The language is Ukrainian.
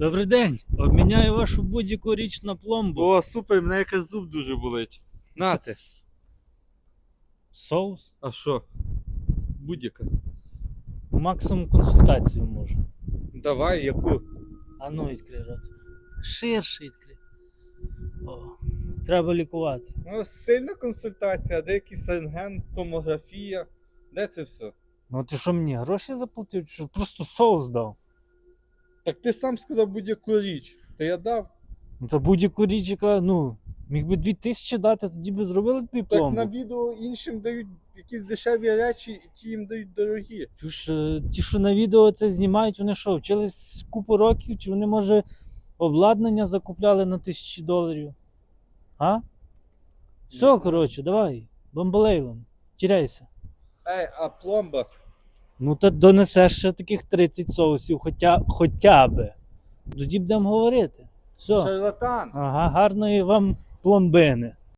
Добрий день. Обміняю вашу будь-яку річ на пломбу. О, супер, мене якось зуб дуже болить. Нате. Соус. А що? Будь-яка. Максимум консультацію можу. Давай, яку? А ну відкрий рот. Ширше відкрий. О, треба лікувати. Ну, сильна консультація, де якийсь рентген, томографія. Де це все? Ну ти що мені гроші заплатив? Чи просто соус дав? Так ти сам сказав будь-яку річ. То я дав. Ну то будь-яку річ, яка, ну, міг би 2000 дати, тоді би зробили тобі Так пломбу. на відео іншим дають якісь дешеві речі, і ті їм дають дорогі. Чуєш, е, ті, що на відео це знімають, вони що, вчились купу років, чи вони, може, обладнання закупляли на тисячі доларів? А? Все, коротше, давай, бомбалейлом, тіряйся. Ей, а пломба? Ну, то донесеш ще таких 30 соусів, хоча, хоча би. Тоді будемо говорити. Все. Шарлатан. Ага, гарної вам пломбини.